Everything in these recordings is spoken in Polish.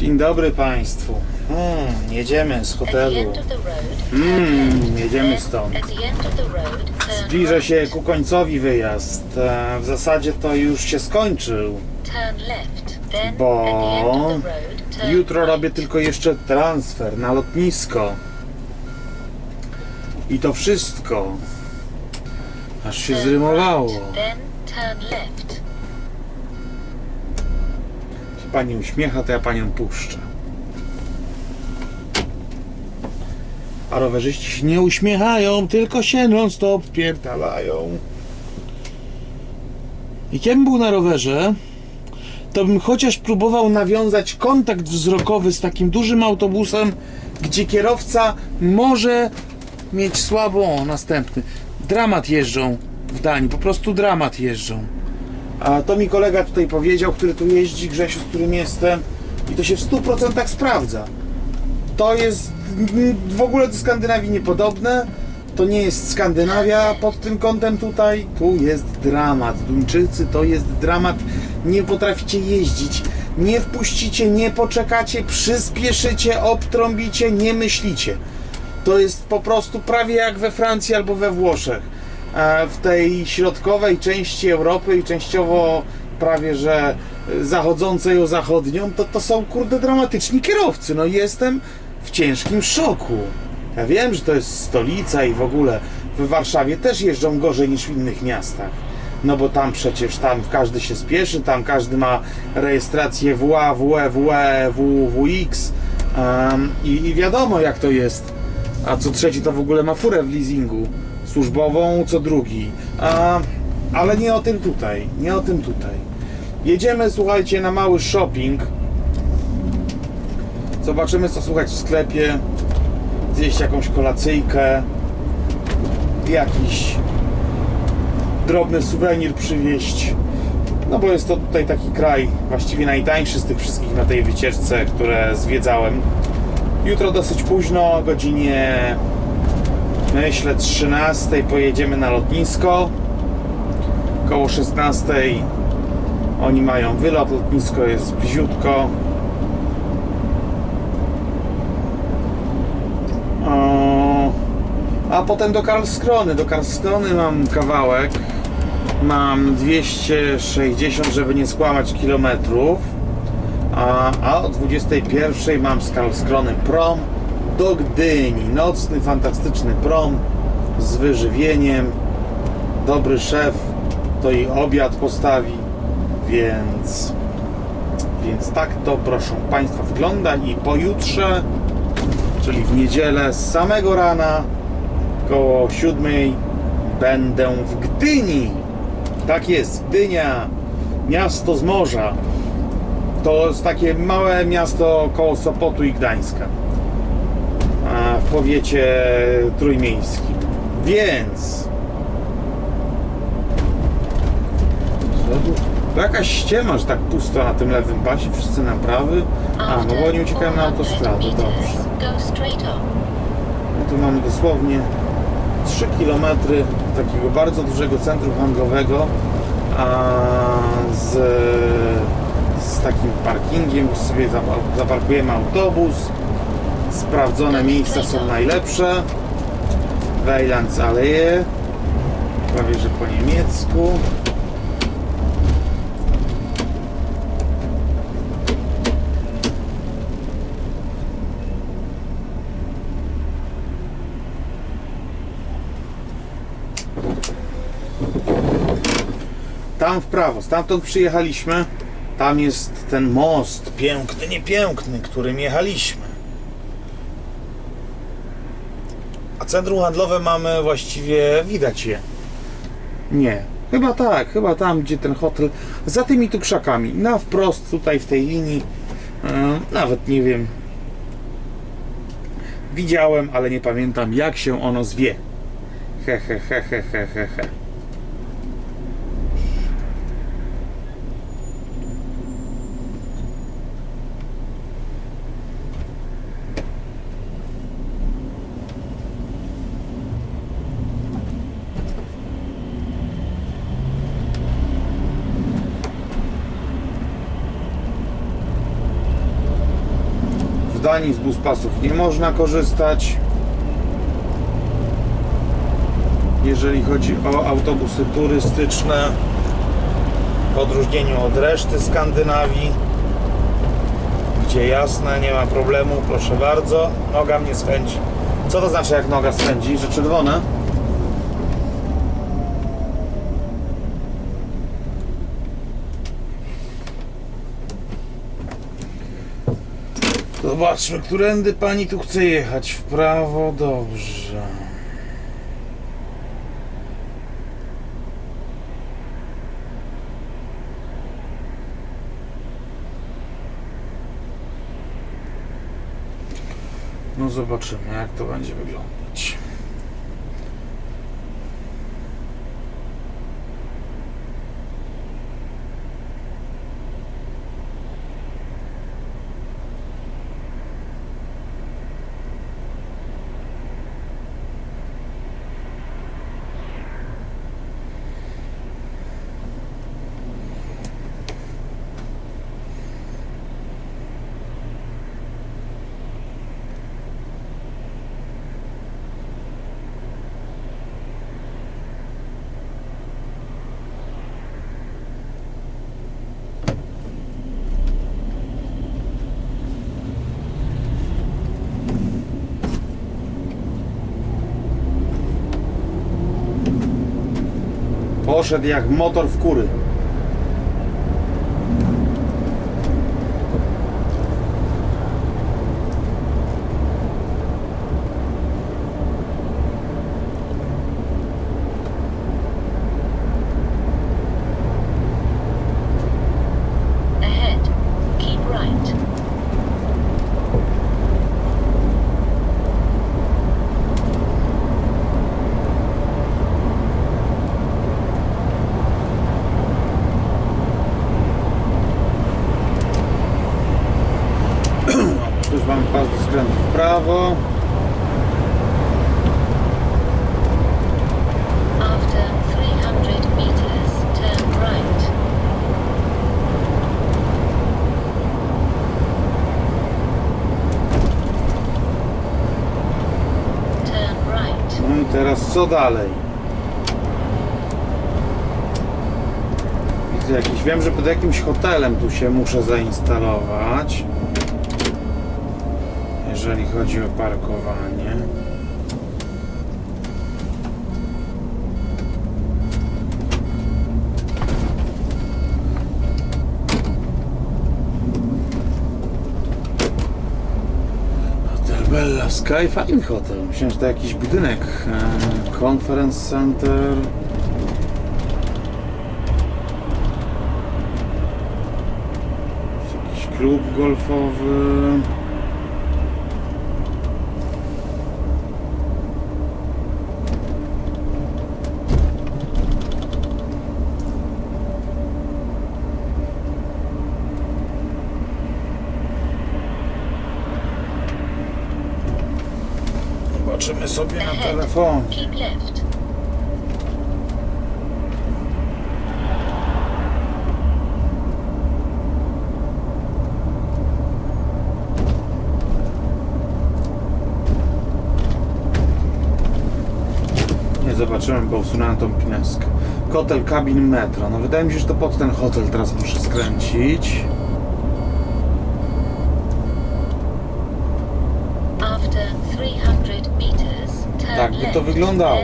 Dzień dobry Państwu. Hmm, jedziemy z hotelu. Mm, jedziemy stąd. Turn Zbliża się ku końcowi wyjazd. E, W zasadzie to już się skończył, bo turn jutro robię tylko jeszcze transfer na lotnisko. I to wszystko. Aż się zrymowało. right. Then, turn left. Jeśli pani uśmiecha, to ja panią puszczę. A rowerzyści się nie uśmiechają, tylko się non stop wpierdalają. Jak ja bym był na rowerze, to bym chociaż próbował nawiązać kontakt wzrokowy z takim dużym autobusem, gdzie kierowca może mieć słabą. Następny. Dramat jeżdżą w Danii, po prostu dramat jeżdżą. A to mi kolega tutaj powiedział, który tu jeździ, Grzesiu, z którym jestem, i to się w 100% sprawdza. To jest mm, w ogóle do Skandynawii niepodobne. To nie jest Skandynawia pod tym kątem tutaj. Tu jest dramat. Duńczycy to jest dramat. Nie potraficie jeździć. Nie wpuścicie, nie poczekacie, przyspieszycie, obtrąbicie, nie myślicie. To jest po prostu prawie jak we Francji albo we Włoszech. E, W tej środkowej części Europy i częściowo prawie że zachodzącej o zachodnią, to to są kurde dramatyczni kierowcy. No jestem w ciężkim szoku. Ja wiem, że to jest stolica i w ogóle w Warszawie też jeżdżą gorzej niż w innych miastach. No bo tam przecież tam każdy się spieszy, tam każdy ma rejestrację WA, WE, WE, WWX um, i, i wiadomo jak to jest. A co trzeci to w ogóle ma furę w leasingu służbową, co drugi. A, ale nie o tym tutaj, nie o tym tutaj. Jedziemy, słuchajcie, na mały shopping. Zobaczymy, co słuchać w sklepie. Zjeść jakąś kolacyjkę. Jakiś drobny suwenir przywieźć. No bo jest to tutaj taki kraj właściwie najtańszy z tych wszystkich na tej wycieczce, które zwiedzałem. Jutro dosyć późno, o godzinie myślę 13 pojedziemy na lotnisko. Koło 16 oni mają wylot, lotnisko jest bliziutko. A potem do Karlskrony. Do Karlskrony mam kawałek. Mam 260, żeby nie skłamać kilometrów. A, a o 21 mam z Karlskrony prom do Gdyni. Nocny, fantastyczny prom z wyżywieniem. Dobry szef to i obiad postawi, więc więc tak to proszę Państwa wygląda i pojutrze, czyli w niedzielę z samego rana koło 7 będę w Gdyni. Tak jest, Gdynia, miasto z morza. To jest takie małe miasto koło Sopotu i Gdańska powiecie trójmiejskim. Więc? To jakaś ściema, że tak pusto na tym lewym pasie, wszyscy na prawy. A, no bo oni uciekają na autostradę, dobrze. No tu mamy dosłownie 3 km takiego bardzo dużego centrum handlowego a z, z takim parkingiem, gdzie sobie zapa- zaparkujemy autobus. Sprawdzone miejsca są najlepsze. Weilandsallee, prawie że po niemiecku. Tam w prawo, stamtąd przyjechaliśmy. Tam jest ten most, piękny, niepiękny, którym jechaliśmy. A centrum handlowe mamy właściwie, widać je. Nie, chyba tak, chyba tam, gdzie ten hotel, za tymi tu krzakami, na wprost tutaj w tej linii, e, nawet nie wiem, widziałem, ale nie pamiętam jak się ono zwie. He, he, he, he, he, he, he. Danii z buspasów nie można korzystać. Jeżeli chodzi o autobusy turystyczne, w odróżnieniu od reszty Skandynawii, gdzie jasne, nie ma problemu, proszę bardzo, noga mnie swędzi. Co to znaczy jak noga swędzi? Że czerwone? Zobaczmy, którędy pani tu chce jechać. W prawo, dobrze. No zobaczymy, jak to będzie wyglądać. Poszedł jak motor w kury. Ahead. Keep right. Już mamy pas do skrętu w prawo. After 300 meters, turn right. Turn right. No i teraz co dalej? Widzę jakiś, wiem, że pod jakimś hotelem tu się muszę zainstalować. Jeżeli chodzi o parkowanie. Hotel Bella Sky, fajny hotel. Myślałem, że to jakiś budynek. e, Conference Center. Jakiś klub golfowy. Zobaczymy sobie telefon. Keep left. Nie zobaczyłem, bo usunąłem tą pineskę. Hotel kabin metro. No wydaje mi się, że to pod ten hotel teraz muszę skręcić. After 300 meters, turn Tak by to wyglądało.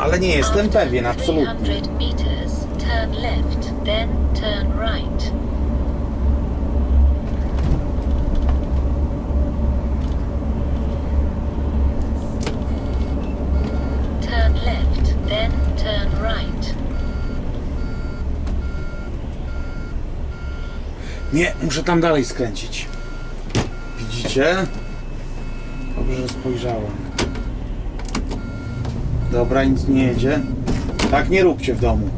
Ale nie jestem pewien, absolutnie. 300 meters, turn left, then turn right. Turn left, then turn right. Nie, muszę tam dalej skręcić. Widzicie? Dobrze, spojrzałem. Dobra, nic nie jedzie. Tak nie róbcie w domu.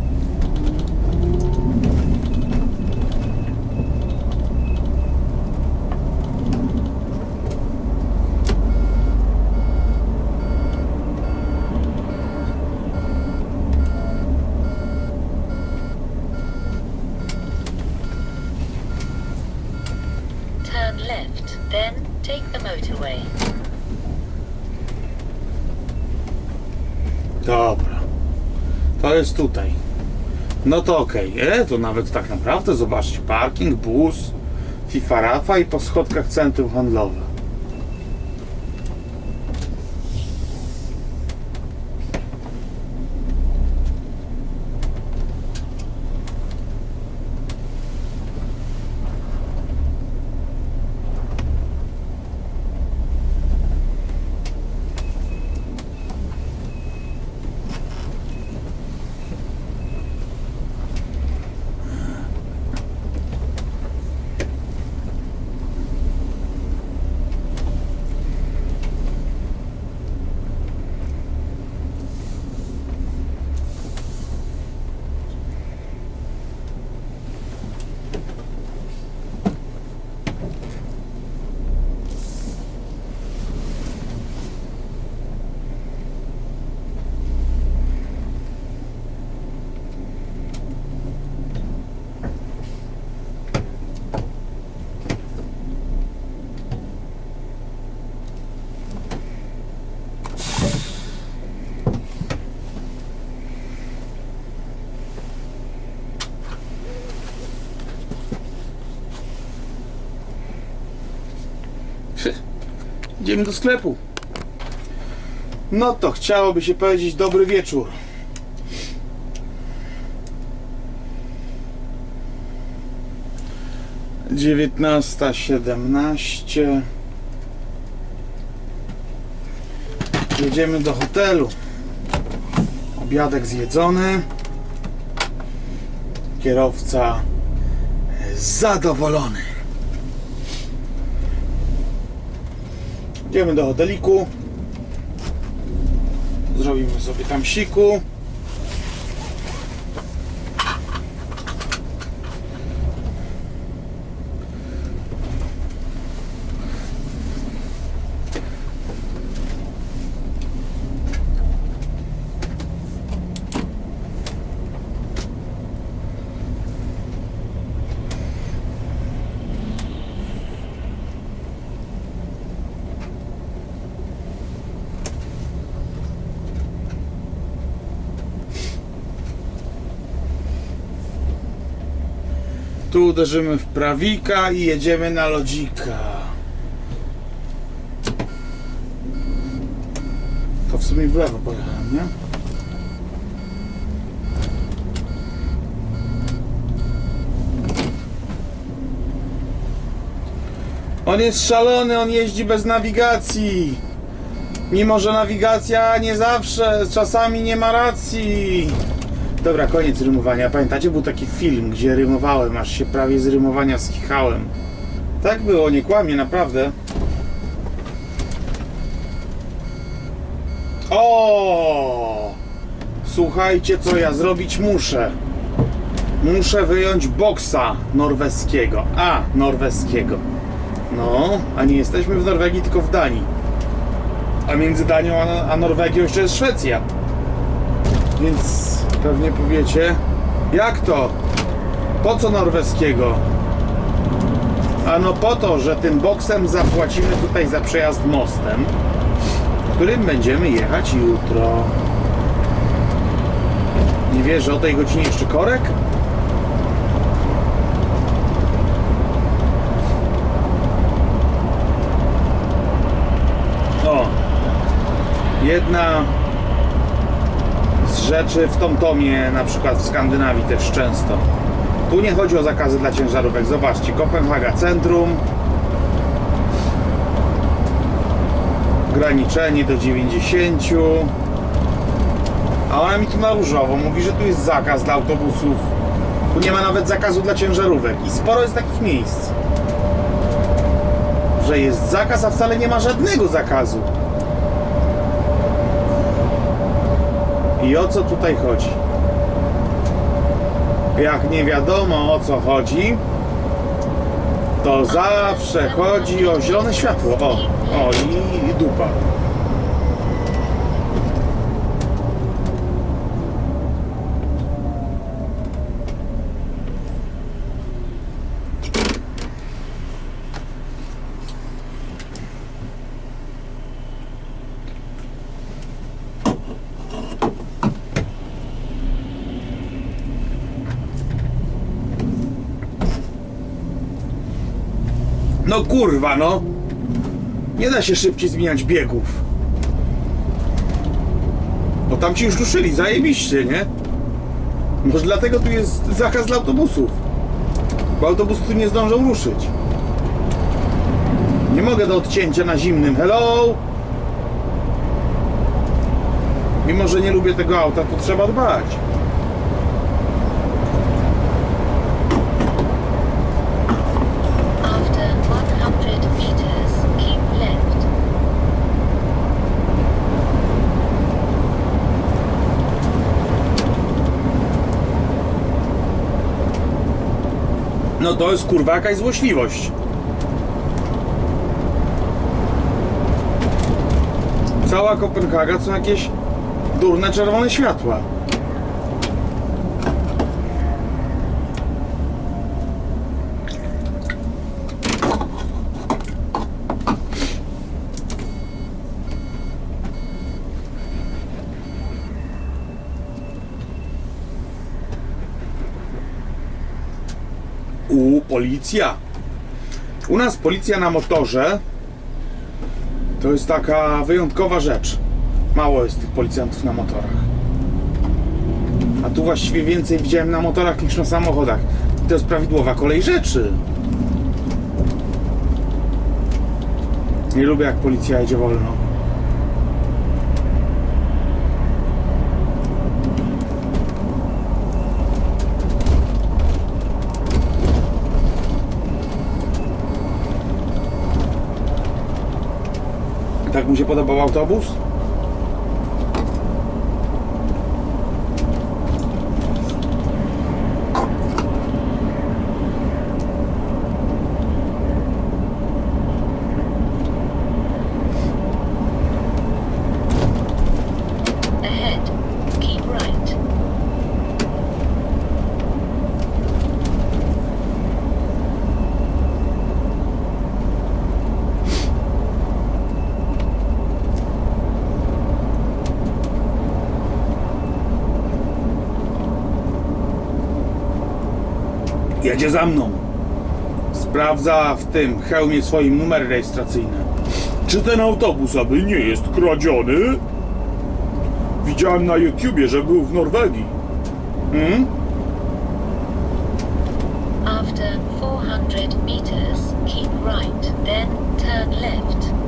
To jest tutaj. No to okej. E, to nawet tak naprawdę, zobaczcie, parking, bus, FIFA Rafa i po schodkach centrum handlowe. Idziemy do sklepu. No to chciałoby się powiedzieć dobry wieczór. Dziewiętnasta siedemnaście. Jedziemy do hotelu. Obiadek zjedzony. Kierowca zadowolony. Idziemy do hoteliku. Zrobimy sobie tam siku. Tu uderzymy w prawika i jedziemy na lodzika. To w sumie w lewo pojechałem, nie? On jest szalony, on jeździ bez nawigacji. Mimo, że nawigacja nie zawsze, czasami nie ma racji. Dobra, koniec rymowania. Pamiętacie, był taki film, gdzie rymowałem, aż się prawie z rymowania skichałem. Tak było, nie kłamie, naprawdę. O! Słuchajcie, co ja zrobić muszę. Muszę wyjąć boksa norweskiego. A, norweskiego. No, a nie jesteśmy w Norwegii, tylko w Danii. A między Danią a, a Norwegią jeszcze jest Szwecja. Więc pewnie powiecie, jak to? Po co norweskiego? Ano po to, że tym boksem zapłacimy tutaj za przejazd mostem, którym będziemy jechać jutro. Nie wiesz, że o tej godzinie jeszcze korek? O, jedna rzeczy w Tomtomie, na przykład w Skandynawii też często. Tu nie chodzi o zakazy dla ciężarówek. Zobaczcie, Kopenhaga Centrum. Graniczenie do 90. A ona mi tu na różowo mówi, że tu jest zakaz dla autobusów. Tu nie ma nawet zakazu dla ciężarówek. I sporo jest takich miejsc. Że jest zakaz, a wcale nie ma żadnego zakazu. I o co tutaj chodzi? Jak nie wiadomo o co chodzi, to zawsze chodzi o zielone światło. O, o i, i dupa. No kurwa, no. Nie da się szybciej zmieniać biegów. Bo tam ci już ruszyli, zajebiście, nie? Może dlatego tu jest zakaz dla autobusów. Bo autobus tu nie zdążą ruszyć. Nie mogę do odcięcia na zimnym. Hello! Mimo, że nie lubię tego auta, to trzeba dbać. After 100 meters, keep left. No to jest kurwa jakaś złośliwość. Cała Kopenhaga są jakieś durne czerwone światła. U, policja. U nas policja na motorze to jest taka wyjątkowa rzecz. Mało jest tych policjantów na motorach. A tu właściwie więcej widziałem na motorach niż na samochodach. I to jest prawidłowa kolej rzeczy. Nie lubię jak policja jedzie wolno. Tak mu się podobał autobus? Ahead, keep right. Jedzie za mną. Sprawdza w tym hełmie swoim numer rejestracyjny. Czy ten autobus aby nie jest kradziony? Widziałem na YouTubie, że był w Norwegii. Hmm? After 400 meters, keep right, then turn left.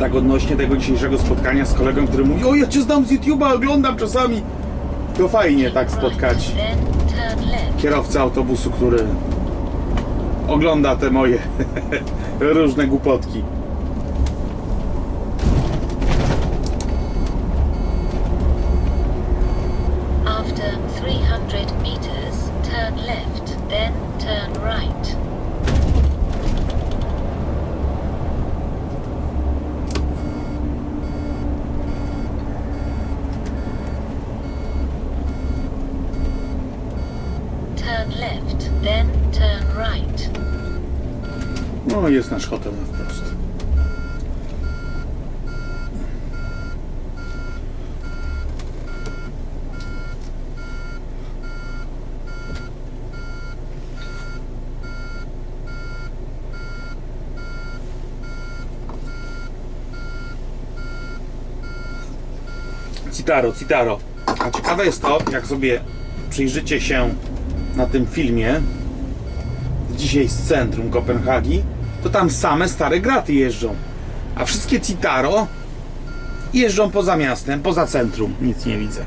Tak odnośnie tego dzisiejszego spotkania z kolegą, który mówi O, ja cię znam z YouTube'a, oglądam czasami. To fajnie tak spotkać kierowcę autobusu, który ogląda te moje różne głupotki. After 300 meters, turn left, then turn right. Turn left, then turn right. No, jest nasz hotel na wprost. Citaro, Citaro. A ciekawe jest to, jak sobie przyjrzycie się na tym filmie, dzisiaj z centrum Kopenhagi, to tam same stare graty jeżdżą. A wszystkie Citaro jeżdżą poza miastem, poza centrum. Nic nie widzę.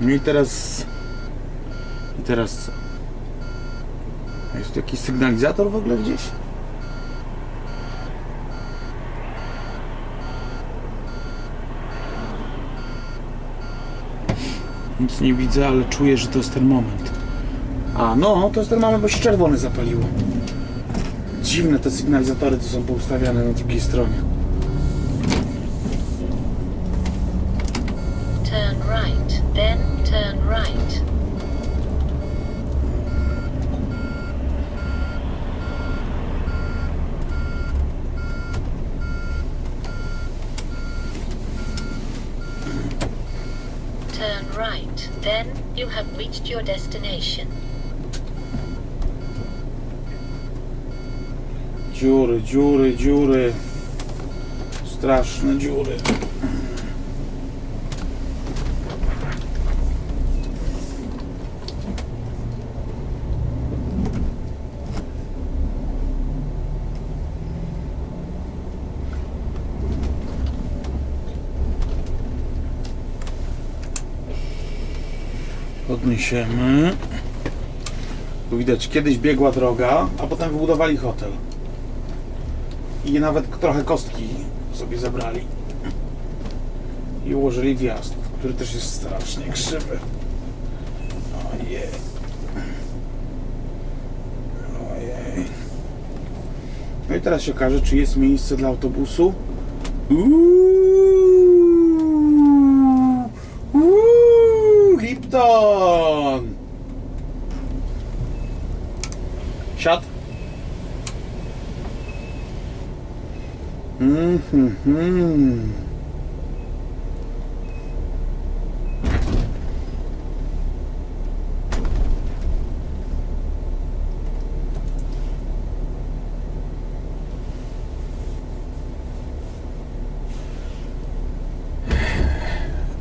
No i teraz... I teraz co? Jest tu jakiś sygnalizator w ogóle gdzieś? Nic nie widzę, ale czuję, że to jest ten moment. A, no, to jest ten moment, bo się czerwony zapaliło. Dziwne te sygnalizatory, co są poustawiane na drugiej stronie. Turn right, then turn right. Turn right, then you have reached your destination. Dziury, dziury, dziury. Straszne dziury. Podniesiemy. Tu widać, kiedyś biegła droga, a potem wybudowali hotel. I nawet trochę kostki sobie zabrali. I ułożyli wjazd, który też jest strasznie krzywy. Ojej. Ojej. No i teraz się okaże, czy jest miejsce dla autobusu. Uuu, uuu, Lipton! Mhm.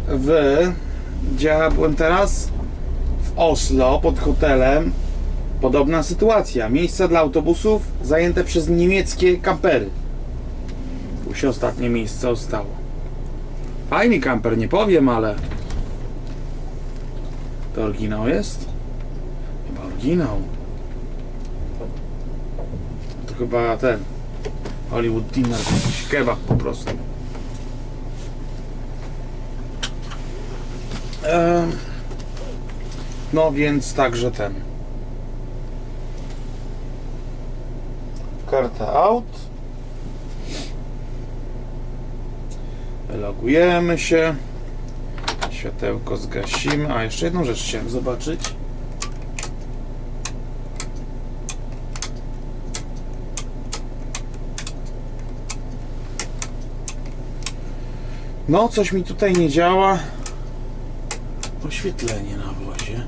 W gdzie ja byłem teraz? W Oslo pod hotelem. Podobna sytuacja. Miejsca dla autobusów zajęte przez niemieckie kampery. Tu się ostatnie miejsce ostało. Fajny kamper, nie powiem, ale... To oryginał jest? Chyba oryginał. To chyba ten... Hollywood Dinner, jakiś kebab po prostu. Em, No więc także ten. Karta out. Logujemy się. Światełko zgasimy. A jeszcze jedną rzecz chciałem zobaczyć. No, coś mi tutaj nie działa. Oświetlenie na wozie.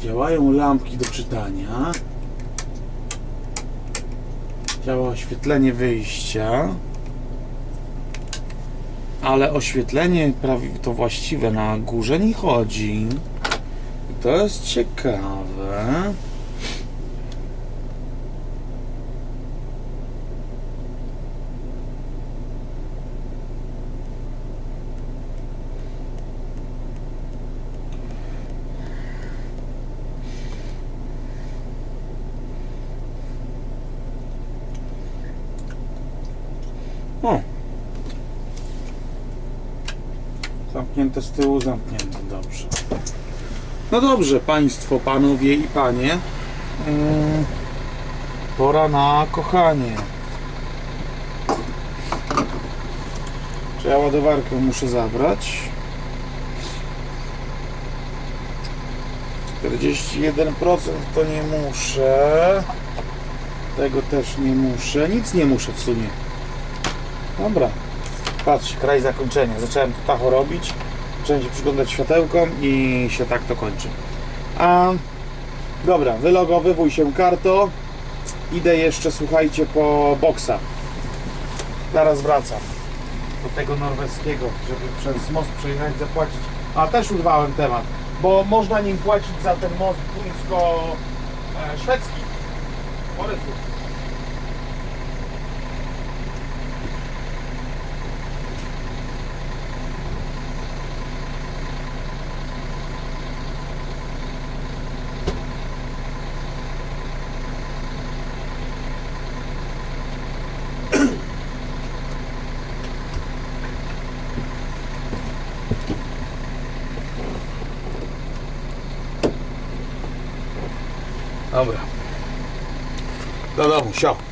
Działają lampki do czytania. Działa oświetlenie wyjścia. Ale oświetlenie prawie to właściwe na górze nie chodzi. To jest ciekawe. O. Zamknięte z tyłu, zamknięte, dobrze. No dobrze, Państwo, Panowie i Panie. Mm, Pora na kochanie. Czy ja ładowarkę muszę zabrać? 41% to nie muszę. Tego też nie muszę. Nic nie muszę w sumie. Dobra. Patrz, kraj zakończenia. Zacząłem tu tacho robić, się przyglądać światełkom i się tak to kończy. A, dobra, wylogowywuj się karto. Idę jeszcze, słuchajcie, po boksa. Zaraz wracam do tego norweskiego, żeby przez most przejechać, zapłacić. A też urwałem temat, bo można nim płacić za ten most duńsko-szwedzki. O Tchau.